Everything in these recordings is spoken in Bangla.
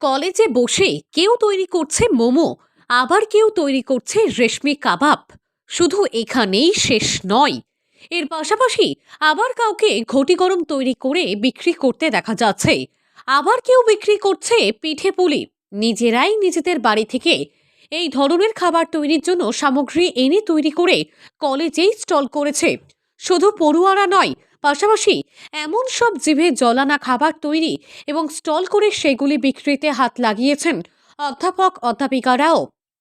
কলেজে বসে কেউ তৈরি করছে মোমো, আবার কেউ তৈরি করছে রেশমি কাবাব। শুধু এখানেই শেষ নয়। এর পাশাপাশি আবার কাউকে ঘটি গরম তৈরি করে বিক্রি করতে দেখা যাচ্ছে। আবার কেউ বিক্রি করছে পিঠে পুলি। নিজেরাই নিজেদের বাড়ি থেকে এই ধরনের খাবার তৈরির জন্য সামগ্রী এনে তৈরি করে কলেজেই স্টল করেছে। শুধু পড়ুয়ারা নয়, পাশাপাশি এমন সব জিভে জলানা খাবার তৈরি এবং স্টল করে সেগুলি বিক্রিতে হাত লাগিয়েছেন অধ্যাপক, অধ্যাপিকারাও।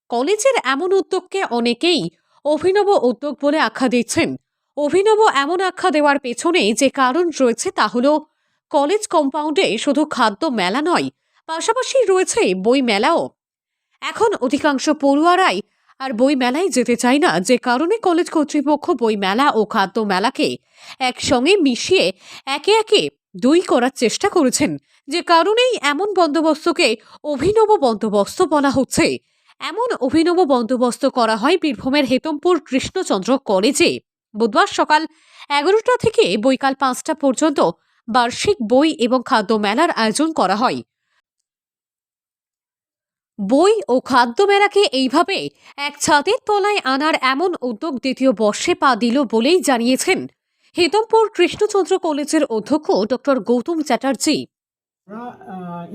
কলেজের এমন উদ্যোগকে অনেকেই অভিনব উদ্যোগ বলে আখ্যা দিচ্ছেন। অভিনব এমন আখ্যা দেওয়ার পেছনে যে কারণ রয়েছে তা হল, কলেজ কম্পাউন্ডে শুধু খাদ্য মেলা নয়, পাশাপাশি রয়েছে বই মেলাও। এখন অধিকাংশ পড়ুয়ারাই আর বই মেলায় যেতে চায় না। যে কারণে কলেজ কর্তৃপক্ষ বই মেলা ও খাদ্য মেলাকে একসঙ্গে মিশিয়ে একে একে দুই করার চেষ্টা করেছেন। যে কারণেই এমন বন্দোবস্তকে অভিনব বন্দোবস্ত বলা হচ্ছে। এমন অভিনব বন্দোবস্ত করা হয় বীরভূমের হেতমপুর কৃষ্ণচন্দ্র কলেজে। বুধবার সকাল এগারোটা থেকে বৈকাল পাঁচটা পর্যন্ত বার্ষিক বই এবং খাদ্য মেলার আয়োজন করা হয়। বই ও খাদ্য মেলাকে এইভাবে এক ছাদের তলায় আনার এমন উদ্যোগ দ্বিতীয় বর্ষে পা দিল বলেই জানিয়েছেন হেতমপুর কৃষ্ণচন্দ্র কলেজের অধ্যক্ষ doctor Gautam Chatterjee.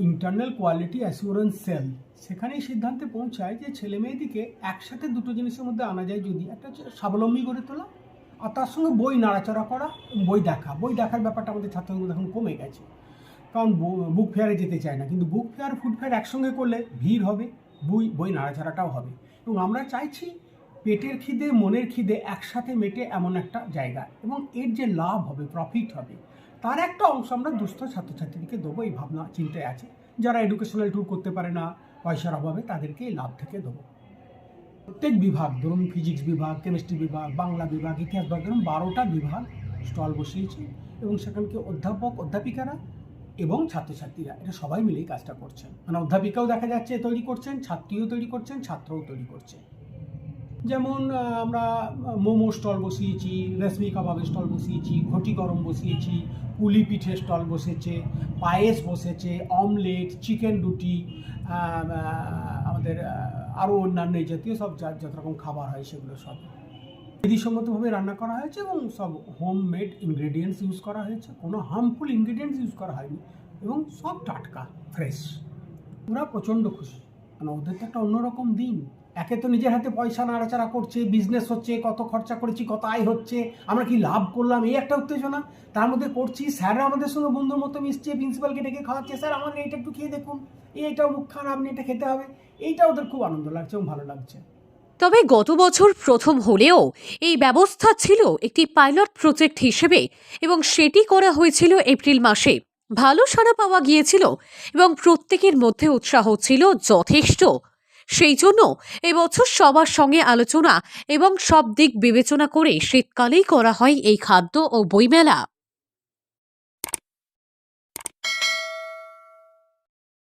Internal quality assurance cell সেখানেই সিদ্ধান্তে পৌঁছায় যে ছেলে মেয়েদিকে একসাথে দুটো জিনিসের মধ্যে আনা যায় যদি, একটা হচ্ছে স্বাবলম্বী গড়ে তোলা আর তার সঙ্গে বই নাড়াচাড়া করা, বই দেখা। বই দেখার ব্যাপারটা আমাদের ছাত্রদের এখন কমে গেছে। কারণ বুক ফেয়ারে যেতে চায় না। কিন্তু বুক ফেয়ার ফুড ফেয়ার একসঙ্গে করলে ভিড় হবে, বই বই নাড়াচাড়াটাও হবে। এবং আমরা চাইছি পেটের খিদে, মনের খিদে একসাথে মেটে এমন একটা জায়গা। এবং এর যে লাভ হবে প্রফিট হবে, তার একটা অংশ আমরা দুস্থ ছাত্রছাত্রীদেরকে দেবো, এই ভাবনা, চিন্তায় আছে। যারা এডুকেশনাল ট্যুর করতে পারে না, পয়সার অভাবে তাদেরকে এই লাভ থেকে দেবো। প্রত্যেক বিভাগ, ধরুন ফিজিক্স বিভাগ কেমিস্ট্রি বিভাগ, বাংলা বিভাগ, ইতিহাস বিভাগ ধরুন বারোটা বিভাগ স্টল বসিয়েছি। এবং সেখানকে অধ্যাপক, অধ্যাপিকারা এবং ছাত্রছাত্রীরা, এটা সবাই মিলেই কাজটা করছেন। মানে অধ্যাপিকাও দেখা যাচ্ছে তৈরি করছেন, ছাত্রীও তৈরি করছেন, ছাত্রও তৈরি করছে। যেমন আমরা মোমো স্টল বসিয়েছি, রেশমি কাবাবের স্টল বসিয়েছি, ঘটি গরম বসিয়েছি, পুলি পিঠের স্টল বসেছে, পায়েস বসেছে, অমলেট, চিকেন রুটি আমাদের আরও অন্যান্য জাতীয় সব যত রকম খাবার হয় সেগুলো সব বিধিসম্মতভাবে রান্না করা হয়েছে এবং সব হোম মেড ইনগ্রেডিয়েন্টস ইউজ করা হয়েছে। কোনো হার্মফুল ইনগ্রেডিয়েন্টস ইউজ করা হয়নি এবং সব টাটকা ফ্রেশ ওরা প্রচণ্ড খুশি। মানে ওদের তো একটা অন্যরকম দিন। একে তো নিজের হাতে পয়সা নাড়াচাড়া করছে বিজনেস হচ্ছে, কত খরচা করেছি, কত আয় হচ্ছে, আমরা কি লাভ করলাম, এই একটা উত্তেজনা। তার মধ্যে করছি, স্যাররা আমাদের সঙ্গে বন্ধুর মতো মিশছে প্রিন্সিপালকে ডেকে খাওয়াচ্ছে, স্যার, আমাদের এইটা একটু খেয়ে দেখুন। এইটাও মুখ খান আপনি এটা খেতে হবে। এইটা ওদের খুব আনন্দ লাগছে এবং ভালো লাগছে। তবে গত বছর প্রথম হলেও এই ব্যবস্থা ছিল একটি পাইলট প্রজেক্ট হিসেবে এবং সেটি করা হয়েছিল এপ্রিল মাসে। ভালো সাড়া পাওয়া গিয়েছিল এবং প্রত্যেকের মধ্যে উৎসাহ ছিল যথেষ্ট। সেই জন্য এবছর সবার সঙ্গে আলোচনা এবং সব দিক বিবেচনা করে শীতকালেই করা হয় এই খাদ্য ও বইমেলা।